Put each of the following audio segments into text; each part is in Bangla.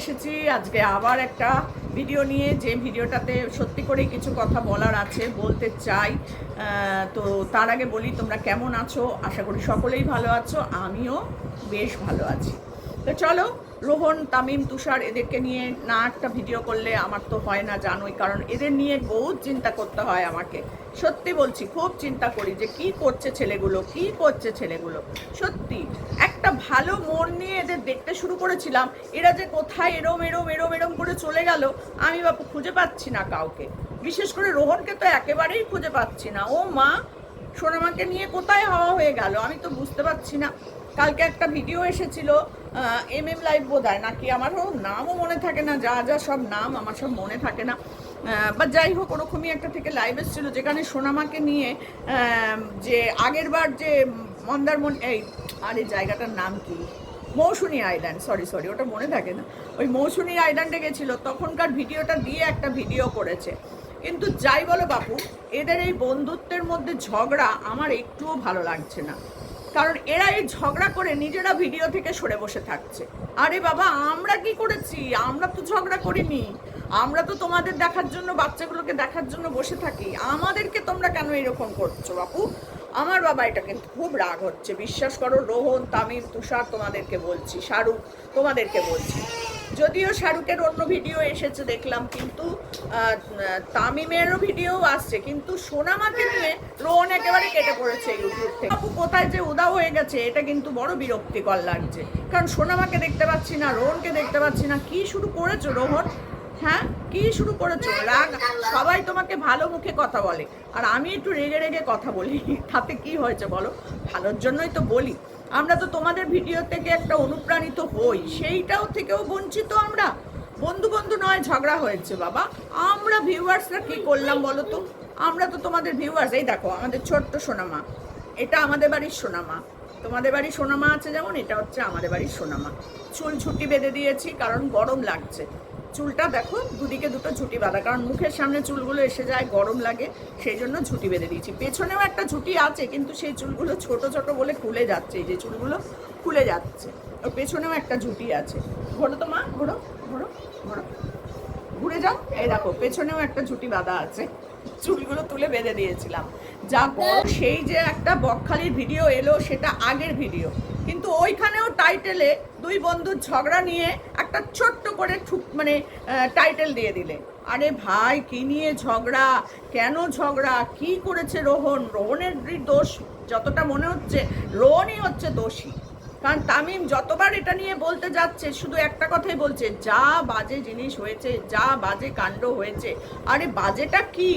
এসেছি। আজকে আবার একটা ভিডিও নিয়ে যে ভিডিওটাতে সত্যি করে কিছু কথা বলার আছে, বলতে চাই। তো তার আগে বলি তোমরা কেমন আছো? আশা করি সকলেই ভালো আছো, আমিও বেশ ভালো আছি। তো চলো রোহন, তামিম, তুষার এদেরকে নিয়ে না একটা ভিডিও করলে আমার তো হয় না জানোই, কারণ এদের নিয়ে বহুত চিন্তা করতে হয় আমাকে। সত্যি বলছি, খুব চিন্তা করি যে কি করছে ছেলেগুলো, কি করছে ছেলেগুলো। সত্যি, একটা ভালো মন নিয়ে এদের দেখতে শুরু করেছিলাম, এরা যে কোথায় এরম এরম এরম এরম করে চলে গেল, আমি বাপু খুঁজে পাচ্ছি না কাউকে। বিশেষ করে রোহনকে তো একেবারেই খুঁজে পাচ্ছি না। ও মা, সোনামাকে নিয়ে কোথায় হাওয়া হয়ে গেল? আমি তো বুঝতে পারছি না। কালকে একটা ভিডিও এসেছিল এম এম লাইভ বোধ হয়, নাকি আমারও নামও মনে থাকে না, যা যা সব নাম, আমার সব মনে থাকে না। বা যাই হোক, ওরকমই একটা থেকে লাইভ এসেছিল, যেখানে সোনামাকে নিয়ে যে আগের বার যে মন্দারমন এই, আরে জায়গাটার নাম কি? মৌসুনি আইল্যান্ড সরি সরি ওটা মনে থাকে না। ওই মৌসুনি আইল্যান্ডে গেছিল, তখনকার ভিডিওটা দিয়ে একটা ভিডিও করেছে। কিন্তু যাই বলো বাপু, এদের এই বন্ধুত্বের মধ্যে ঝগড়া আমার একটুও ভালো লাগছে না। কারণ এরা এই ঝগড়া করে নিজেরা ভিডিও থেকে সরে বসে থাকছে। আরে বাবা, আমরা কি করেছি? আমরা তো ঝগড়া করিনি। আমরা তো তোমাদের দেখার জন্য, বাচ্চাগুলোকে দেখার জন্য বসে থাকি। আমাদেরকে তোমরা কেন এরকম করছ বাপু? আমার বাবা এটা কিন্তু খুব রাগ হচ্ছে। বিশ্বাস করো, রোহন, তামিম, তুষার তোমাদেরকে বলছি, শাহরুখ তোমাদেরকে বলছি। যদিও শাহরুখের অন্য ভিডিও এসেছে, দেখলাম, কিন্তু তামিমেরও ভিডিও আসছে, কিন্তু সোনামাকে নিয়ে রোহন একেবারে কেটে পড়েছে ইউটিউব থেকে। কোথায় যে উদাও হয়ে গেছে, এটা কিন্তু বড় বিরক্তিকর লাগছে। কারণ সোনামাকে দেখতে পাচ্ছি না, রোহনকে দেখতে পাচ্ছি না, কি শুরু করেছ রোহন? হ্যাঁ কি শুরু করেছ? রাগ, সবাই তোমাকে ভালো মুখে কথা বলে। আর আমি একটু রেগে রেগে কথা বলি, তাতে কি হয়েছে বলো? ভালোর জন্যই তো বলি। আমরা তো তোমাদের ভিডিও থেকে একটা অনুপ্রাণিত হই। সেইটাও থেকেও বঞ্চিত আমরা। বন্ধু বন্ধু নয়, ঝগড়া হয়েছে বাবা। আমরা ভিউয়ার্সরা কি করলাম বলো তো? আমরা তো তোমাদের ভিউয়ার্স। এই দেখো, আমাদের ছোট্ট সোনামা। এটা আমাদের বাড়ির সোনামা। তোমাদের বাড়ির সোনামা আছে যেমন, এটা হচ্ছে আমাদের বাড়ির সোনামা। চুল ছুটি বেঁধে দিয়েছি কারণ গরম লাগছে। চুলটা দেখো, দুদিকে দুটো ঝুটি বাঁধা। কারণ মুখের সামনে চুলগুলো এসে যায়, গরম লাগে, সেই জন্য ঝুটি বেঁধে দিয়েছি। পেছনেও একটা ঝুটি আছে, কিন্তু সেই চুলগুলো ছোট ছোট বলে খুলে যাচ্ছে যে চুলগুলো খুলে যাচ্ছে। ওর পেছনেও একটা ঝুটি আছে। ঘোরো তো মা, ঘোরো ঘোরো ঘোরো। ঘুরে যাও। এই দেখো, পেছনেও একটা ঝুটি বাঁধা আছে। চুলগুলো তুলে বেঁধে দিয়েছিলাম। যা সেই যে একটা বকখালির ভিডিও এলো, সেটা আগের ভিডিও। কিন্তু ওইখানেও টাইটেলে দুই বন্ধুর ঝগড়া নিয়ে একটা ছোট্ট করে ঠুক মানে টাইটেল দিয়ে দিলে। আরে ভাই, কি নিয়ে ঝগড়া? কেন ঝগড়া? কি করেছে রোহন? রোহনের দোষ যতটা মনে হচ্ছে, রোহনই হচ্ছে দোষী। কারণ তামিম যতবার এটা নিয়ে বলতে যাচ্ছে, শুধু একটা কথাই বলছে, যা বাজে জিনিস হয়েছে, যা বাজে কাণ্ড হয়েছে। আরে বাজেটা কি?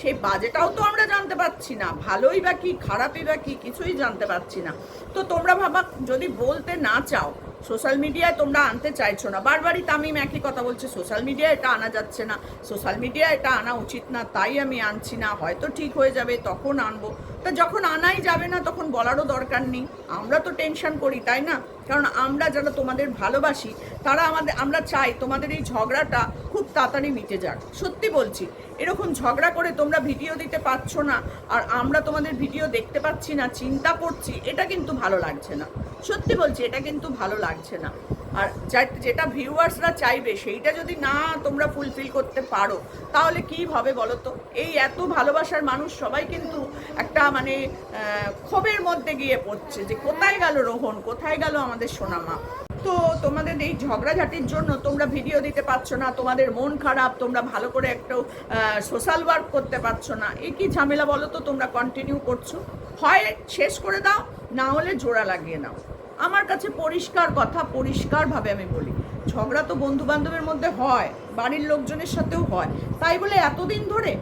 সেই বাজেটাও তো আমরা জানতে পারছি না। ভালোই বা কি, খারাপই বা কি, কিছুই জানতে পারছি না। তো তোমরা ভাবা, যদি বলতে না চাও সোশ্যাল মিডিয়ায় তোমরা আনতে চাইছো না। বারবারই তামিম একই কথা বলছে, সোশ্যাল মিডিয়ায় এটা আনা যাচ্ছে না। সোশ্যাল মিডিয়ায় এটা আনা উচিত না, তাই আমি আনছি না। হয়তো ঠিক হয়ে যাবে, তখন আনব। তা যখন আনাই যাবে না, তখন বলারও দরকার নেই। আমরা তো টেনশন করি, তাই না? কারণ আমরা যারা তোমাদের ভালোবাসি, তারা আমাদের, আমরা চাই তোমাদের এই ঝগড়াটা খুব তাড়াতাড়ি মিটে যাক। সত্যি বলছি, এরকম ঝগড়া করে তোমরা ভিডিও দিতে পারছ না, আর আমরা তোমাদের ভিডিও দেখতে পাচ্ছি না, চিন্তা করছি, এটা কিন্তু ভালো লাগছে না। সত্যি বলছি, এটা কিন্তু ভালো লাগছে না। আর যেটা ভিউয়ার্সরা চাইবে, সেইটা যদি না তোমরা ফুলফিল করতে পারো, তাহলে কি হবে বলো তো? এই এত ভালোবাসার মানুষ সবাই কিন্তু একটা মানে ক্ষোভের মধ্যে গিয়ে পড়ছে যে, কোথায় গেল রোহন? কোথায় গেল আমাদের সোনামা? তো তোমাদের এই ঝগড়াঝাটির জন্য তোমরা ভিডিও দিতে পারছ না, তোমাদের মন খারাপ, তোমরা ভালো করে একটা সোশ্যাল ওয়ার্ক করতে পারছ না। এ কি ঝামেলা বলো তো, তোমরা কন্টিনিউ করছ? হয় শেষ করে দাও, না হলে জোড়া লাগিয়ে নাও। আমার কাছে পরিষ্কার কথা, পরিষ্কারভাবে আমি বলি, ঝগড়া তো বন্ধু বান্ধবের মধ্যে হয়, বাড়ির লোকজনের সাথেও হয়। তাই বলে এতদিন ধরে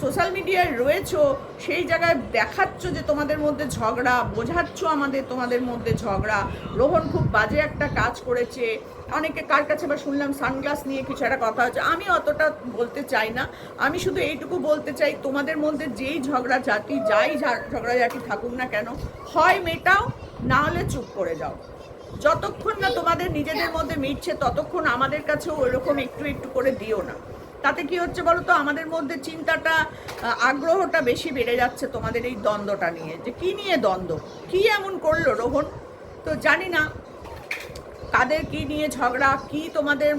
সোশ্যাল মিডিয়ায় রয়েছো, সেই জায়গায় দেখাচ্ছ যে তোমাদের মধ্যে ঝগড়া, বোঝাচ্ছ আমাদের, তোমাদের মধ্যে ঝগড়া। রোহন খুব বাজে একটা কাজ করেছে। অনেকে কার কাছে বা শুনলাম সানগ্লাস নিয়ে কিছু একটা কথা হচ্ছে আমি অতটা বলতে চাই না। আমি শুধু এইটুকু বলতে চাই, তোমাদের মধ্যে যেই ঝগড়া জাতি, যাই ঝা- জাতি থাকুক না কেন, হয় মেটাও, না হলে চুপ করে যাও। যতক্ষণ না তোমাদের নিজেদের মধ্যে মিটছে, ততক্ষণ আমাদের কাছেও ওইরকম একটু একটু করে দিও না। তাতে কি হচ্ছে বলো তো আমাদের মধ্যে চিন্তাটা আগ্রহটা বেশি বেড়ে যাচ্ছে তোমাদের এই দ্বন্দ্বটা নিয়ে। যে কি নিয়ে দ্বন্দ্ব? কি এমন করল রোহন? তো জানি না। কাদের কি নিয়ে ঝগড়া? কি তোমাদের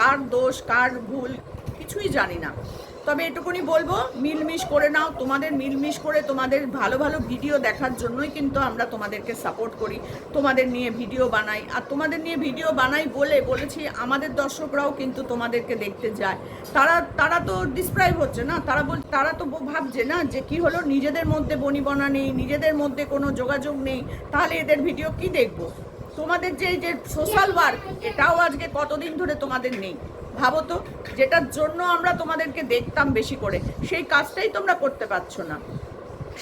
কার দোষ, কার ভুল? কিছুই জানি না। তবে এটুকুনি বলব, মিলমিশ করে নাও। তোমাদের মিলমিশ করে তোমাদের ভালো ভালো ভিডিও দেখার জন্যই কিন্তু আমরা তোমাদেরকে সাপোর্ট করি। তোমাদের নিয়ে ভিডিও বানাই। আর তোমাদের নিয়ে ভিডিও বানাই বলে বলেছি, আমাদের দর্শকরাও কিন্তু তোমাদেরকে দেখতে যায়। তারা তারা তো ডিসক্রাইব হচ্ছে না। তারা বল, তারা তো ভাবছে না যে কি হলো, নিজেদের মধ্যে বনিবনা নেই, নিজেদের মধ্যে কোনো যোগাযোগ নেই। তাহলে এদের ভিডিও কি দেখব? তোমাদের যে যে সোশ্যাল ওয়ার্ক এটাও আজকে কতদিন ধরে তোমাদের নেই? ভাবো তো, যেটার জন্য আমরা তোমাদেরকে দেখতাম বেশি করে, সেই কাজটাই তোমরা করতে পারছ না।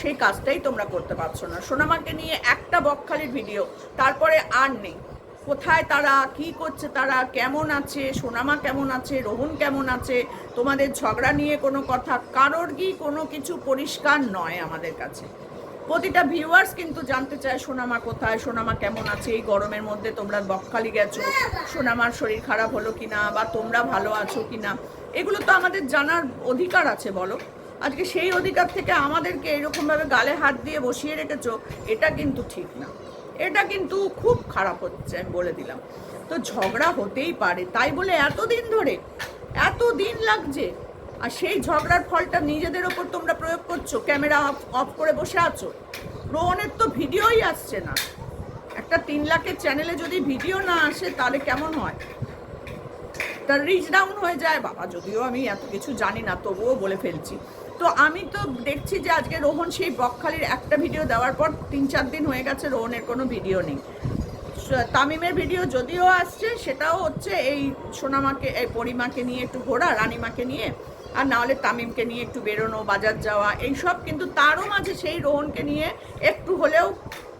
সেই কাজটাই তোমরা করতে পারছ না। সোনামাকে নিয়ে একটা বকখালির ভিডিও, তারপরে আর নেই। কোথায় তারা, কি করছে তারা, কেমন আছে, সোনামা কেমন আছে, রোহন কেমন আছে, তোমাদের ঝগড়া নিয়ে কোনো কথা, কারোর কি কোনো কিছু পরিষ্কার নয় আমাদের কাছে। প্রতিটা ভিউয়ার্স কিন্তু জানতে চায়, সোনামা কোথায়, সোনামা কেমন আছে? এই গরমের মধ্যে তোমরা বকখালি গেছো, সোনামার শরীর খারাপ হলো কিনা বা তোমরা ভালো আছো কিনা? এগুলো তো আমাদের জানার অধিকার আছে, বলো। আজকে সেই অধিকার থেকে আমাদেরকে এরকমভাবে গালে হাত দিয়ে বসিয়ে রেখেছো, এটা কিন্তু ঠিক না। এটা কিন্তু খুব খারাপ হচ্ছে, আমি বলে দিলাম। তো ঝগড়া হতেই পারে, তাই বলে এতদিন ধরে এত দিন লাগছে সেই ঝগড়ার ফলটা নিজেদের ওপর তোমরা প্রয়োগ করছ, ক্যামেরা অফ অফ করে বসে আছো। রোহনের তো ভিডিওই আসছে না। একটা তিন লাখের চ্যানেলে যদি ভিডিও না আসে, তাহলে কেমন হয়? তার রিচ ডাউন হয়ে যায়। বাবা, যদিও আমি এত কিছু জানি না, তবুও বলে ফেলছি। তো আমি তো দেখছি যে আজকে রোহন সেই বকখালির একটা ভিডিও দেওয়ার পর তিন চার দিন হয়ে গেছে রোহনের কোনো ভিডিও নেই। তামিমের ভিডিও যদিও আসছে, সেটাও হচ্ছে এই সোনামাকে, এই পরিমাকে নিয়ে একটু ঘোরা, রানিমাকে নিয়ে। আর নাহলে তামিমকে নিয়ে একটু বেরোনো, বাজার যাওয়া, এইসব কিন্তু তারও মাঝে সেই রোহনকে নিয়ে একটু হলেও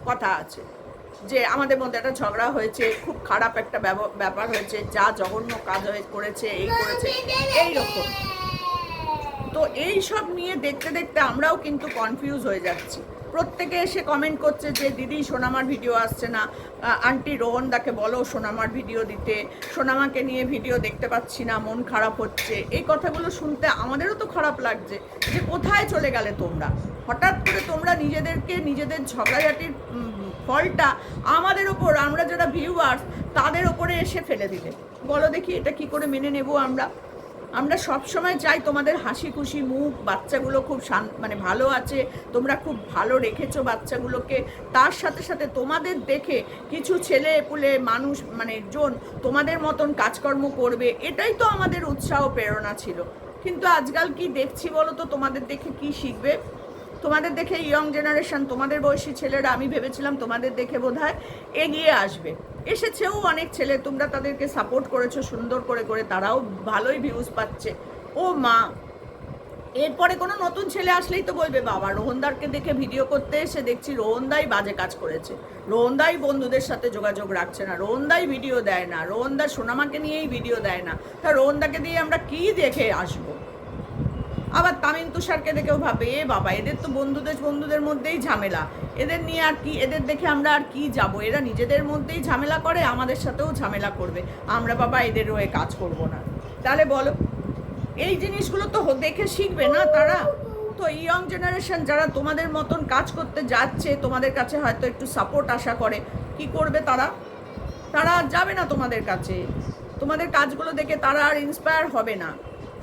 কথা আছে। যে আমাদের মধ্যে একটা ঝগড়া হয়েছে, খুব খারাপ একটা ব্যাপার হয়েছে, যা জঘন্য কাজ হয়ে করেছে, এই করেছে, এইরকম। তো এই সব নিয়ে দেখতে দেখতে আমরাও কিন্তু কনফিউজ হয়ে যাচ্ছি। প্রত্যেকে এসে কমেন্ট করছে যে, দিদি, সোনামার ভিডিও আসছে না। আন্টি রোহনদাকে বলো, সোনামার ভিডিও দিতে। সোনামাকে নিয়ে ভিডিও দেখতে পাচ্ছি না, মন খারাপ হচ্ছে। এই কথাগুলো শুনতে আমাদেরও তো খারাপ লাগছে যে, কোথায় চলে গেলে তোমরা? হঠাৎ করে তোমরা নিজেদেরকে নিজেদের ঝগড়াঝাটির ফলটা আমাদের ওপর, আমরা যারা ভিউয়ার্স তাদের ওপরে এসে ফেলে দিলে। বলো দেখি এটা কি করে মেনে নেব আমরা? আমরা সব সময় চাই তোমাদের হাসি খুশি মুখ, বাচ্চাগুলো খুব মানে ভালো আছে, তোমরা খুব ভালো রেখেছো বাচ্চাগুলোকে। তার সাথে সাথে তোমাদের দেখে কিছু ছেলে পুলে মানুষ মানে জন তোমাদের মতন কাজকর্ম করবে, এটাই তো আমাদের উৎসাহ, প্রেরণা ছিল। কিন্তু আজকাল কি দেখছি বলো তো, তোমাদের দেখে কি শিখবে? তোমাদের দেখে ইয়ং জেনারেশন তোমাদের বয়সী ছেলেরা, আমি ভেবেছিলাম তোমাদের দেখে বোধহয় এগিয়ে আসবে। এসেছেও অনেক ছেলে, তোমরা তাদেরকে সাপোর্ট করেছ, সুন্দর করে করে তারাও ভালোই ভিউজ পাচ্ছে। ও মা, এরপরে কোনো নতুন ছেলে আসলেই তো বলবে, বাবা, রোহনদারকে দেখে ভিডিও করতে এসে দেখছি রোহনদাই বাজে কাজ করেছে। রোহনদাই বন্ধুদের সাথে যোগাযোগ রাখছে না, রোহনদাই ভিডিও দেয় না, রোহনদা সোনামাকে নিয়েই ভিডিও দেয় না। তা রোহনদাকে দিয়ে আমরা কি দেখে আসব? আবার তামিম তুষারকে দেখেও ভাবে, এ বাবা, এদের তো বন্ধুদের বন্ধুদের মধ্যেই ঝামেলা। এদের নিয়ে আর কি, এদের দেখে আমরা আর কি যাব? এরা নিজেদের মধ্যেই ঝামেলা করে, আমাদের সাথেও ঝামেলা করবে। আমরা বাবা, এদের হয়ে কাজ করব না। তাহলে বলো, এই জিনিসগুলো তো দেখে শিখবে না তারা? তো ইয়ং জেনারেশন যারা তোমাদের মতন কাজ করতে যাচ্ছে, তোমাদের কাছে হয়তো একটু সাপোর্ট আশা করে, কি করবে তারা? তারা যাবে না তোমাদের কাছে। তোমাদের কাজগুলো দেখে তারা আর ইন্সপায়ার হবে না।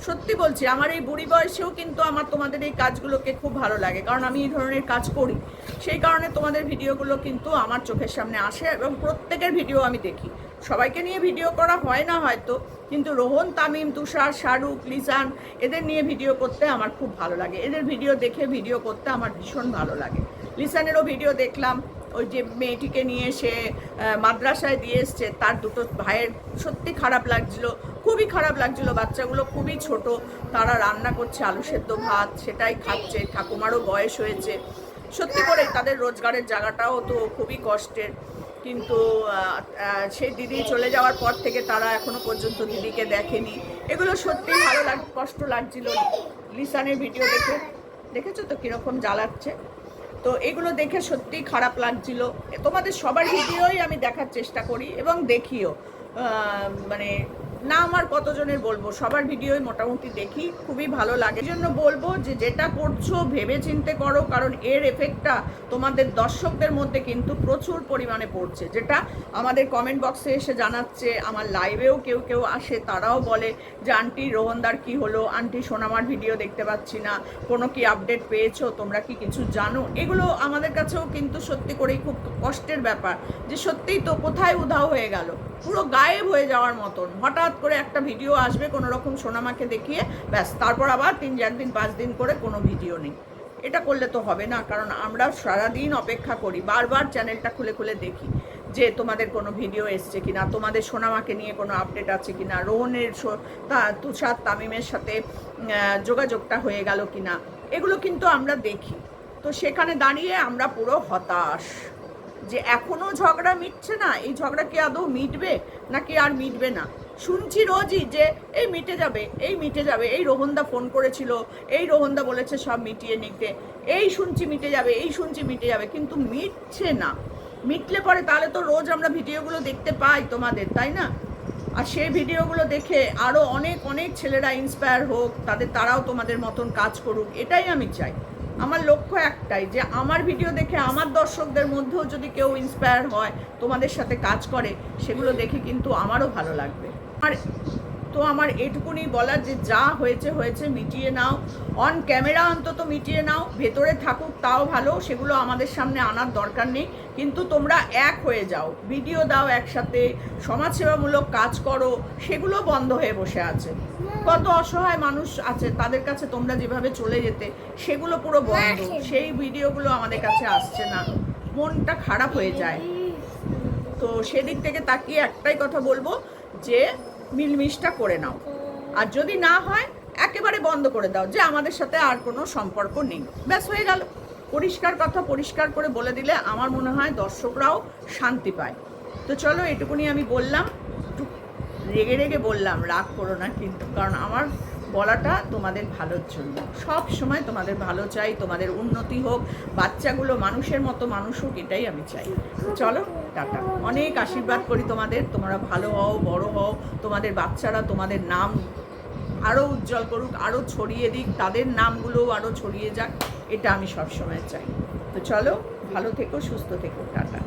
সত্যি বলছি, আমার এই বুড়ি বয়সেও কিন্তু আমার তোমাদের এই কাজগুলোকে খুব ভালো লাগে, কারণ আমি এই ধরনের কাজ করি। সেই কারণে তোমাদের ভিডিওগুলো কিন্তু আমার চোখের সামনে আসে এবং প্রত্যেকের ভিডিও আমি দেখি। সবাইকে নিয়ে ভিডিও করা হয় না হয়তো, কিন্তু রোহন, তামিম, তুষার, শাহরুখ লিসান এদের নিয়ে ভিডিও করতে আমার খুব ভালো লাগে। এদের ভিডিও দেখে ভিডিও করতে আমার ভীষণ ভালো লাগে। লিসানেরও ভিডিও দেখলাম, ওই যে মেয়েটিকে নিয়ে সে মাদ্রাসায় দিয়ে এসছে, তার দুটো ভাইয়ের সত্যি খারাপ লাগছিল। খুবই খারাপ লাগছিল। বাচ্চাগুলো খুবই ছোট, তারা রান্না করছে আলু সেদ্ধ ভাত, সেটাই খাচ্ছে, ঠাকুমারও বয়স হয়েছে। সত্যি করে তাদের রোজগারের জায়গাটাও তো খুবই কষ্টের। কিন্তু সেই দিদি চলে যাওয়ার পর থেকে তারা এখনও পর্যন্ত দিদিকে দেখেনি। এগুলো সত্যি ভালো লাগ, কষ্ট লাগছিল। লিসানের ভিডিও দেখে, দেখেছ তো কীরকম জ্বালাচ্ছে? তো এগুলো দেখে সত্যি খারাপ লাগছিল। তোমাদের সবার ভিডিওই আমি দেখার চেষ্টা করি এবং দেখিও। মানে না আমার কতজনের বলব? সবার ভিডিওই মোটামুটি দেখি, খুবই ভালো লাগে। জন্য বলব যে, যেটা করছ ভেবে চিনতে করো, কারণ এর এফেক্টটা তোমাদের দর্শকদের মধ্যে কিন্তু প্রচুর পরিমাণে পড়ছে। যেটা আমাদের কমেন্ট বক্সে এসে জানাচ্ছে, আমার লাইভেও কেউ কেউ আসে, তারাও বলে যে, আন্টি রোহনদার কি হলো? আন্টি সোনামার ভিডিও দেখতে পাচ্ছি না। কোনো কি আপডেট পেয়েছ? তোমরা কি কিছু জানো? এগুলো আমাদের কাছেও কিন্তু সত্যি করেই খুব কষ্টের ব্যাপার যে, সত্যিই তো কোথায় উধাও হয়ে গেল। পুরো গায়েব হয়ে যাওয়ার মতন। হঠাৎ করে একটা ভিডিও আসবে কোনো রকম সোনামাকে দেখিয়ে, ব্যাস, তারপর আবার তিন, চার দিন, পাঁচ দিন করে কোনো ভিডিও নেই। এটা করলে তো হবে না, কারণ আমরা সারাদিন অপেক্ষা করি, বারবার চ্যানেলটা খুলে খুলে দেখি যে তোমাদের কোনো ভিডিও এসছে কি না তোমাদের সোনামাকে নিয়ে কোনো আপডেট আছে কি না রোহনের তুষার তামিমের সাথে যোগাযোগটা হয়ে গেল কিনা, এগুলো কিন্তু আমরা দেখি। তো সেখানে দাঁড়িয়ে আমরা পুরো হতাশ। যে এখনও ঝগড়া মিটছে না? এই ঝগড়া কি আদৌ মিটবে? নাকি আর মিটবে না? শুনছি রোজই যে এই মিটে যাবে, এই মিটে যাবে, এই রোহনদা ফোন করেছিল, এই রোহনদা বলেছে সব মিটিয়ে নিতে, এই শুনছি মিটে যাবে, এই শুনছি মিটে যাবে, কিন্তু মিটছে না। মিটলে পরে তাহলে তো রোজ আমরা ভিডিওগুলো দেখতে পাই তোমাদের, তাই না? আর সেই ভিডিওগুলো দেখে আরও অনেক অনেক ছেলেরা ইন্সপায়ার হোক, তাদের, তারাও তোমাদের মতন কাজ করুক, এটাই আমি চাই। আমার লক্ষ্য একটাই যে আমার ভিডিও দেখে আমার দর্শকদের মধ্যেও যদি কেউ ইন্সপায়ার হয়, তোমাদের সাথে কাজ করে, সেগুলো দেখে কিন্তু আমারও ভালো লাগবে। আর তো আমার এটুকুনি বলার যে যা হয়েছে হয়েছে, মিটিয়ে নাও। অন ক্যামেরা অন্তত মিটিয়ে নাও। ভেতরে থাকুক, তাও ভালো। সেগুলো আমাদের সামনে আনার দরকার নেই। কিন্তু তোমরা এক হয়ে যাও। ভিডিও দাও একসাথে। সমাজসেবামূলক কাজ করো। সেগুলো বন্ধ হয়ে বসে আছে। কত অসহায় মানুষ আছে তাদের কাছে তোমরা যেভাবে চলে যেতে সেগুলো পুরো বন্ধ। সেই ভিডিওগুলো আমাদের কাছে আসছে না। মনটা খারাপ হয়ে যায়। তো সেদিক থেকে তাকিয়ে একটাই কথা বলব যে মিলমিশটা করে নাও। আর যদি না হয় একেবারে বন্ধ করে দাও যে আমাদের সাথে আর কোনো সম্পর্ক নেই। ব্যাস হয়ে গেল। পরিষ্কার কথা পরিষ্কার করে বলে দিলে আমার মনে হয় দর্শকরাও শান্তি পায়। তো চলো এটুকুনি আমি বললাম। রেগে রেগে বললাম, রাগ করো না কিন্তু। কারণ আমার বলাটা তোমাদের ভালোর জন্য। সব সময় তোমাদের ভালো চাই, তোমাদের উন্নতি হোক, বাচ্চাগুলো মানুষের মতো মানুষ হোক, এটাই আমি চাই। চলো, টাটা। অনেক আশীর্বাদ করি তোমাদের। তোমরা ভালো হও, বড় হও। তোমাদের বাচ্চারা তোমাদের নাম আরও উজ্জ্বল করুক আরও ছড়িয়ে দিক। তাদের নামগুলোও আরও ছড়িয়ে যাক। এটা আমি সবসময় চাই। তো চলো, ভালো থেকো, সুস্থ থেকো। টাটা।